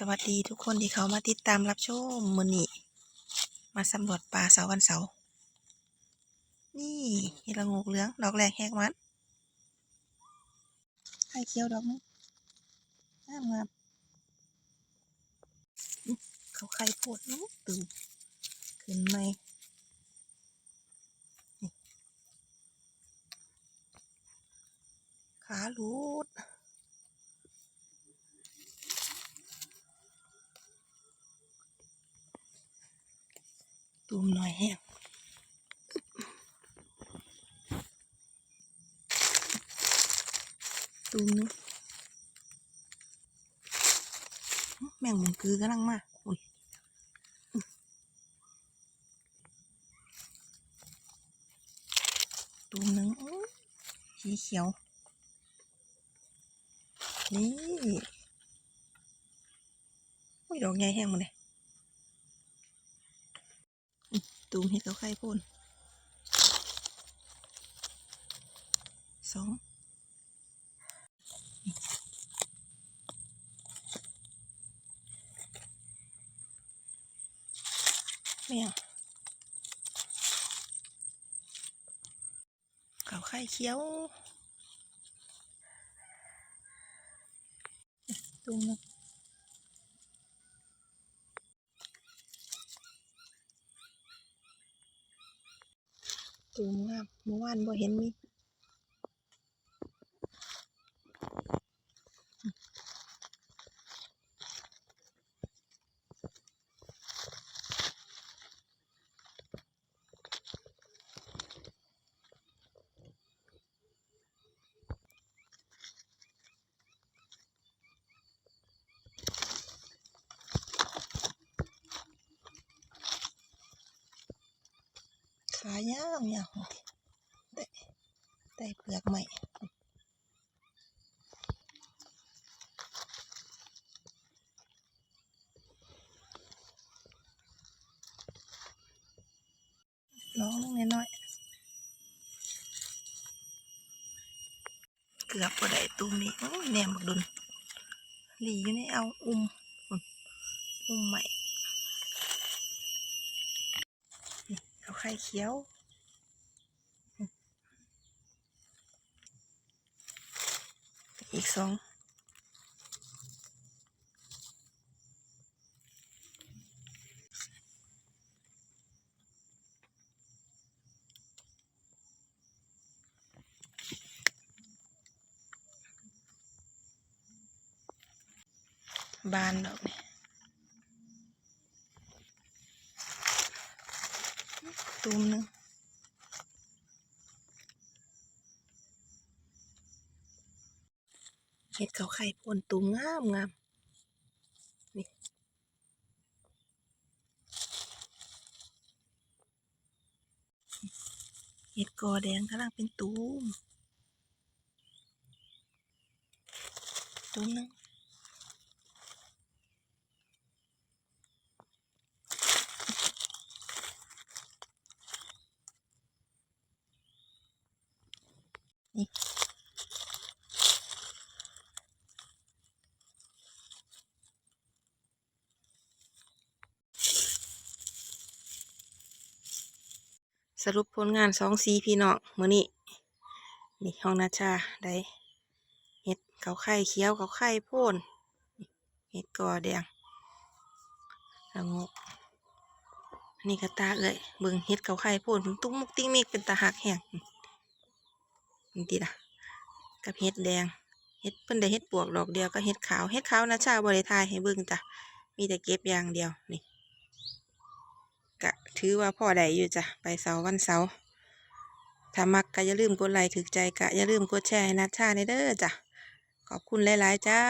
สวัสดีทุกคนที่เขามาติดตามรับชมมือนี้มาสำรวจป่าเสาร์วันเสาร์นี่เห็ดละงกเหลืองดอกแรกแหกมันไข่เขียวดอกนึงงามงามเขาไข่โพดนู้ตื่นขึ้นไหมขาลุด ตูมหน่อยแห้งตูมนึงแมงมุมคือกำลังมาอุ้ยตูมนึงสีเขียว นี่อุ้ยดอกใหญ่แห้งหมาเลย ตูมเห็ดเขาไข่พ่นสองแม่งเขาไข่เขียวตูมนะ ตูมงามเมื่อวานบ่เห็นมี ยาวยาวแต่แต่เปลือกใหม่น้องลูกน้อยเกือบก็ได้ตุ้มนี้โอ้แหนมบักดุนหลีอยู่ในเอาอุ้มอุ้มใหม่เอาไข่เขียว อีกสองบานดอกนี่ตูมหนึง เห็ดเขาไข่พ่นตูมงามงามนี่เห็ดกอแดงกำลังเป็นตูมตูมนึง สรุปผลงานสองสีพี่น้องมือนี้นี่ห้องนาชาได้เห็ดเขาไข่เขียวเขาไข่โพ่นเห็ดกอแดงแล้วงกนี่ก็ตาเอ้ยเบิ่งเห็ดเขาไข่โพ่นตุ้งมุกติ้งมิกเป็นตาหักแห้งนี่ติล่ะกับเห็ดแดงเห็ดเพิ่นได้เห็ดปวกดอกเดียวก็เห็ดขาวเห็ดขาวนะชาบริทายให้เบิ่งจ้ะมีแต่เก็บอย่างเดียวนี่ ก็ถือว่าพ่อได้อยู่จ้ะไปเสาร์วันเสาร์ถ้ามักก็อย่าลืมกดไลค์ถึกใจกะอย่าลืมกดแชร์ให้นัดชาในเด้อจ้ะขอบคุณหลาย ๆ จ้า